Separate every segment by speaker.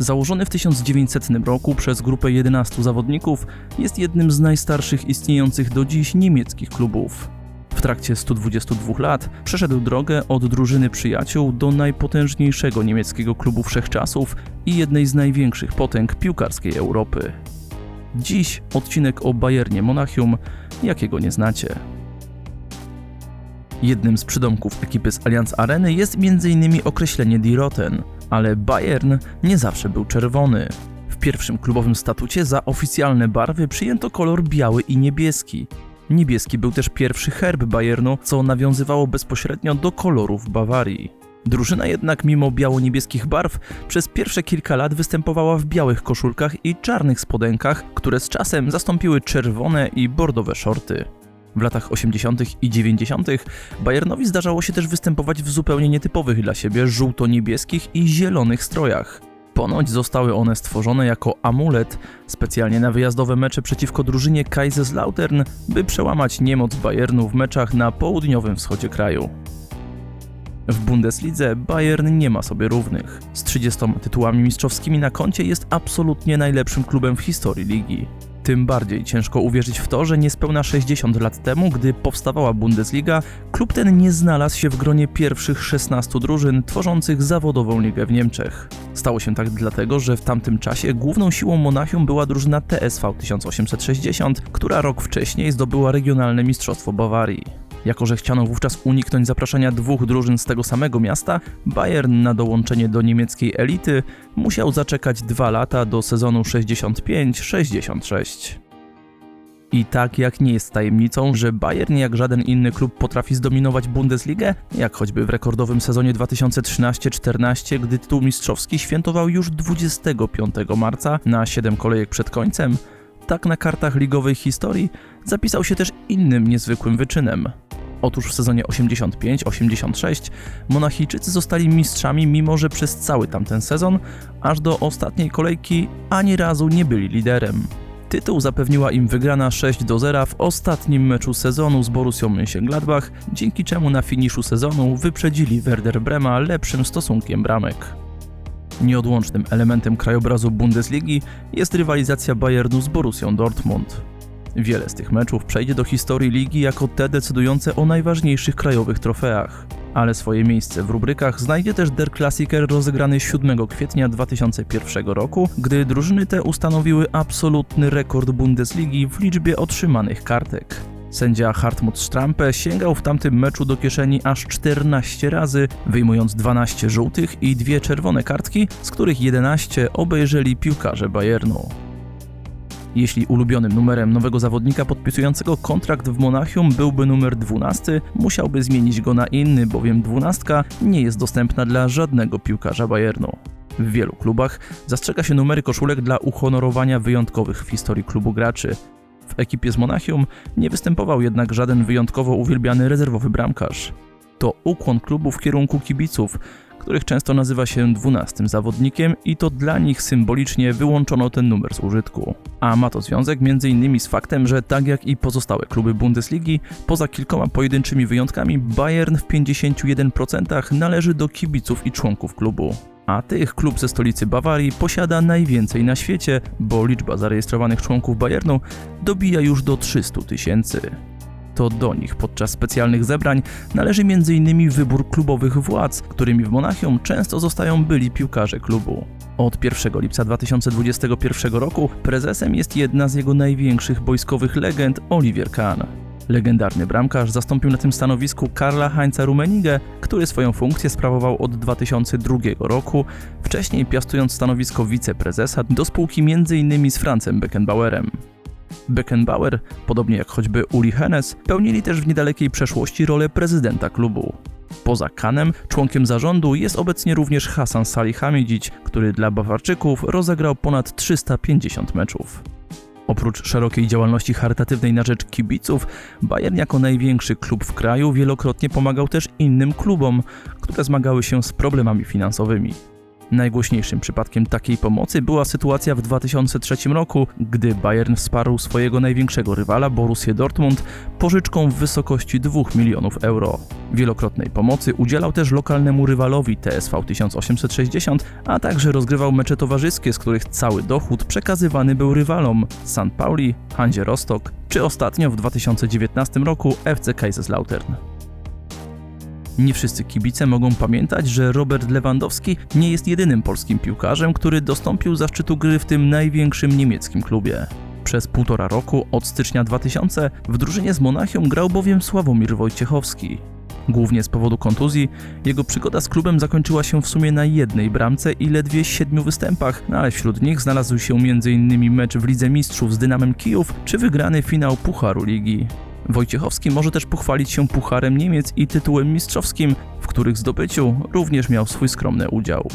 Speaker 1: Założony w 1900 roku przez grupę 11 zawodników, jest jednym z najstarszych istniejących do dziś niemieckich klubów. W trakcie 122 lat przeszedł drogę od drużyny przyjaciół do najpotężniejszego niemieckiego klubu wszechczasów i jednej z największych potęg piłkarskiej Europy. Dziś odcinek o Bayernie Monachium, jakiego nie znacie. Jednym z przydomków ekipy z Allianz Areny jest m.in. określenie Die Roten, ale Bayern nie zawsze był czerwony. W pierwszym klubowym statucie za oficjalne barwy przyjęto kolor biały i niebieski. Niebieski był też pierwszy herb Bayernu, co nawiązywało bezpośrednio do kolorów Bawarii. Drużyna jednak mimo biało-niebieskich barw przez pierwsze kilka lat występowała w białych koszulkach i czarnych spodenkach, które z czasem zastąpiły czerwone i bordowe shorty. W latach 80. i 90. Bayernowi zdarzało się też występować w zupełnie nietypowych dla siebie żółto-niebieskich i zielonych strojach. Ponoć zostały one stworzone jako amulet specjalnie na wyjazdowe mecze przeciwko drużynie Kaiserslautern, by przełamać niemoc Bayernu w meczach na południowym wschodzie kraju. W Bundeslidze Bayern nie ma sobie równych. Z 30 tytułami mistrzowskimi na koncie jest absolutnie najlepszym klubem w historii ligi. Tym bardziej ciężko uwierzyć w to, że niespełna 60 lat temu, gdy powstawała Bundesliga, klub ten nie znalazł się w gronie pierwszych 16 drużyn tworzących zawodową ligę w Niemczech. Stało się tak dlatego, że w tamtym czasie główną siłą Monachium była drużyna TSV 1860, która rok wcześniej zdobyła regionalne mistrzostwo Bawarii. Jako, że chciano wówczas uniknąć zapraszania dwóch drużyn z tego samego miasta, Bayern na dołączenie do niemieckiej elity musiał zaczekać dwa lata do sezonu 65-66. I tak jak nie jest tajemnicą, że Bayern jak żaden inny klub potrafi zdominować Bundesligę, jak choćby w rekordowym sezonie 2013-14, gdy tytuł mistrzowski świętował już 25 marca na 7 kolejek przed końcem, tak na kartach ligowej historii zapisał się też innym niezwykłym wyczynem. Otóż w sezonie 85-86 Monachijczycy zostali mistrzami, mimo że przez cały tamten sezon, aż do ostatniej kolejki, ani razu nie byli liderem. Tytuł zapewniła im wygrana 6 do 0 w ostatnim meczu sezonu z Borussią Mönchengladbach, dzięki czemu na finiszu sezonu wyprzedzili Werder Brema lepszym stosunkiem bramek. Nieodłącznym elementem krajobrazu Bundesligi jest rywalizacja Bayernu z Borussią Dortmund. Wiele z tych meczów przejdzie do historii ligi jako te decydujące o najważniejszych krajowych trofeach. Ale swoje miejsce w rubrykach znajdzie też Der Klassiker rozegrany 7 kwietnia 2001 roku, gdy drużyny te ustanowiły absolutny rekord Bundesligi w liczbie otrzymanych kartek. Sędzia Hartmut Strampe sięgał w tamtym meczu do kieszeni aż 14 razy, wyjmując 12 żółtych i dwie czerwone kartki, z których 11 obejrzeli piłkarze Bayernu. Jeśli ulubionym numerem nowego zawodnika podpisującego kontrakt w Monachium byłby numer 12, musiałby zmienić go na inny, bowiem 12 nie jest dostępna dla żadnego piłkarza Bayernu. W wielu klubach zastrzega się numery koszulek dla uhonorowania wyjątkowych w historii klubu graczy. W ekipie z Monachium nie występował jednak żaden wyjątkowo uwielbiany rezerwowy bramkarz. To ukłon klubu w kierunku kibiców, których często nazywa się dwunastym zawodnikiem i to dla nich symbolicznie wyłączono ten numer z użytku. A ma to związek m.in. z faktem, że tak jak i pozostałe kluby Bundesligi, poza kilkoma pojedynczymi wyjątkami, Bayern w 51% należy do kibiców i członków klubu a tych klub ze stolicy Bawarii posiada najwięcej na świecie, bo liczba zarejestrowanych członków Bayernu dobija już do 300 tysięcy. To do nich podczas specjalnych zebrań należy m.in. wybór klubowych władz, którymi w Monachium często zostają byli piłkarze klubu. Od 1 lipca 2021 roku prezesem jest jedna z jego największych boiskowych legend Olivier Kahn. Legendarny bramkarz zastąpił na tym stanowisku Karla Heinza Rummenigge, który swoją funkcję sprawował od 2002 roku, wcześniej piastując stanowisko wiceprezesa do spółki m.in. z Francem Beckenbauerem. Beckenbauer, podobnie jak choćby Uli Hennes, pełnili też w niedalekiej przeszłości rolę prezydenta klubu. Poza Kanem, członkiem zarządu jest obecnie również Hasan Salihamidzic, który dla Bawarczyków rozegrał ponad 350 meczów. Oprócz szerokiej działalności charytatywnej na rzecz kibiców, Bayern jako największy klub w kraju wielokrotnie pomagał też innym klubom, które zmagały się z problemami finansowymi. Najgłośniejszym przypadkiem takiej pomocy była sytuacja w 2003 roku, gdy Bayern wsparł swojego największego rywala Borussię Dortmund pożyczką w wysokości 2 milionów euro. Wielokrotnej pomocy udzielał też lokalnemu rywalowi TSV 1860, a także rozgrywał mecze towarzyskie, z których cały dochód przekazywany był rywalom St. Pauli, Hanzie Rostock czy ostatnio w 2019 roku FC Kaiserslautern. Nie wszyscy kibice mogą pamiętać, że Robert Lewandowski nie jest jedynym polskim piłkarzem, który dostąpił zaszczytu gry w tym największym niemieckim klubie. Przez półtora roku od stycznia 2000 w drużynie z Monachium grał bowiem Sławomir Wojciechowski. Głównie z powodu kontuzji, jego przygoda z klubem zakończyła się w sumie na jednej bramce i ledwie siedmiu występach, no ale wśród nich znalazł się m.in. mecz w Lidze Mistrzów z Dynamem Kijów czy wygrany finał Pucharu Ligi. Wojciechowski może też pochwalić się Pucharem Niemiec i tytułem mistrzowskim, w których zdobyciu również miał swój skromny udział.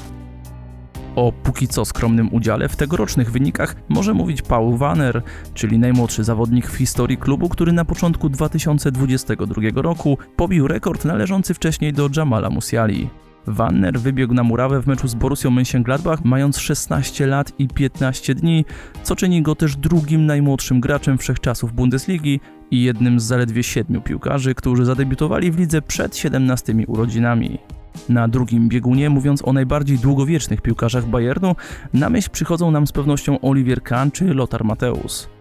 Speaker 1: O póki co skromnym udziale w tegorocznych wynikach może mówić Paul Wanner, czyli najmłodszy zawodnik w historii klubu, który na początku 2022 roku pobił rekord należący wcześniej do Jamala Musiali. Wanner wybiegł na murawę w meczu z Borussią Mönchengladbach mając 16 lat i 15 dni, co czyni go też drugim najmłodszym graczem wszechczasów Bundesligi i jednym z zaledwie siedmiu piłkarzy, którzy zadebiutowali w lidze przed 17 urodzinami. Na drugim biegunie, mówiąc o najbardziej długowiecznych piłkarzach Bayernu, na myśl przychodzą nam z pewnością Olivier Kahn czy Lothar Matthäus.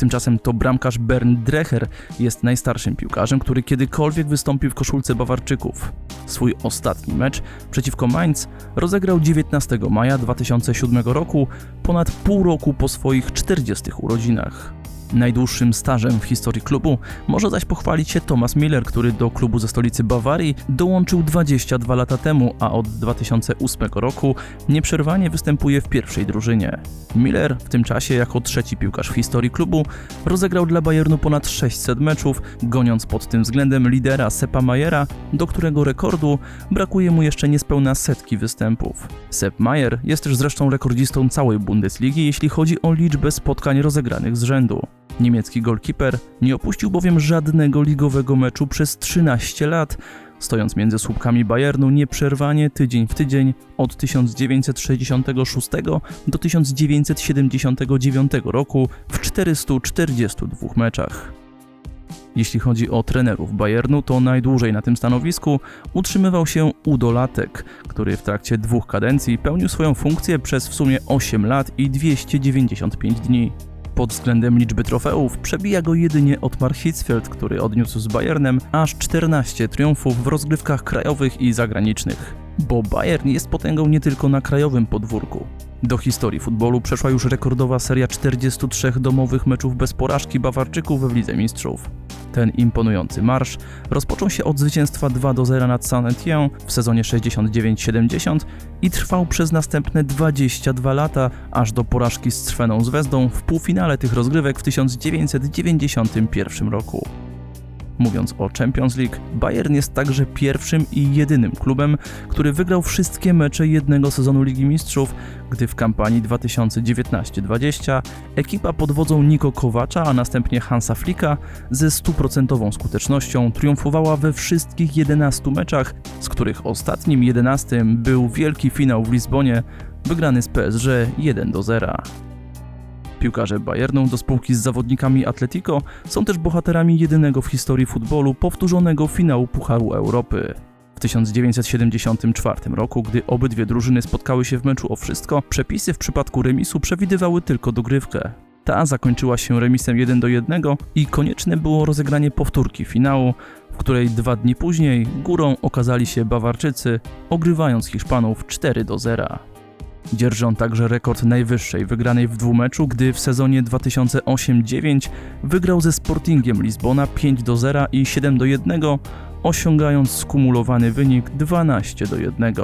Speaker 1: Tymczasem to bramkarz Bernd Dreher jest najstarszym piłkarzem, który kiedykolwiek wystąpił w koszulce Bawarczyków. Swój ostatni mecz przeciwko Mainz rozegrał 19 maja 2007 roku, ponad pół roku po swoich 40 urodzinach. Najdłuższym stażem w historii klubu może zaś pochwalić się Thomas Miller, który do klubu ze stolicy Bawarii dołączył 22 lata temu, a od 2008 roku nieprzerwanie występuje w pierwszej drużynie. Miller w tym czasie jako trzeci piłkarz w historii klubu rozegrał dla Bayernu ponad 600 meczów, goniąc pod tym względem lidera Sepa Mayera, do którego rekordu brakuje mu jeszcze niespełna setki występów. Sepp Mayer jest też zresztą rekordzistą całej Bundesligi, jeśli chodzi o liczbę spotkań rozegranych z rzędu. Niemiecki golkiper nie opuścił bowiem żadnego ligowego meczu przez 13 lat, stojąc między słupkami Bayernu nieprzerwanie tydzień w tydzień od 1966 do 1979 roku w 442 meczach. Jeśli chodzi o trenerów Bayernu, to najdłużej na tym stanowisku utrzymywał się Udo Latek, który w trakcie dwóch kadencji pełnił swoją funkcję przez w sumie 8 lat i 295 dni. Pod względem liczby trofeów przebija go jedynie Otmar Hitzfeld, który odniósł z Bayernem aż 14 triumfów w rozgrywkach krajowych i zagranicznych. Bo Bayern jest potęgą nie tylko na krajowym podwórku. Do historii futbolu przeszła już rekordowa seria 43 domowych meczów bez porażki Bawarczyków w Lidze Mistrzów. Ten imponujący marsz rozpoczął się od zwycięstwa 2 do 0 nad Saint-Étienne w sezonie 69-70 i trwał przez następne 22 lata, aż do porażki z Crweną Zvezdą w półfinale tych rozgrywek w 1991 roku. Mówiąc o Champions League, Bayern jest także pierwszym i jedynym klubem, który wygrał wszystkie mecze jednego sezonu Ligi Mistrzów, gdy w kampanii 2019-20 ekipa pod wodzą Niko Kowacza, a następnie Hansa Flicka ze stuprocentową skutecznością triumfowała we wszystkich 11 meczach, z których ostatnim 11 był wielki finał w Lizbonie, wygrany z PSG 1 do 0. Piłkarze Bayernu do spółki z zawodnikami Atletico są też bohaterami jedynego w historii futbolu powtórzonego finału Pucharu Europy. W 1974 roku, gdy obydwie drużyny spotkały się w meczu o wszystko, przepisy w przypadku remisu przewidywały tylko dogrywkę. Ta zakończyła się remisem 1 do 1 i konieczne było rozegranie powtórki finału, w której dwa dni później górą okazali się Bawarczycy, ogrywając Hiszpanów 4 do 0. Dzierży on także rekord najwyższej wygranej w dwumeczu, gdy w sezonie 2008-9 wygrał ze Sportingiem Lizbona 5 do 0 i 7 do 1, osiągając skumulowany wynik 12 do 1.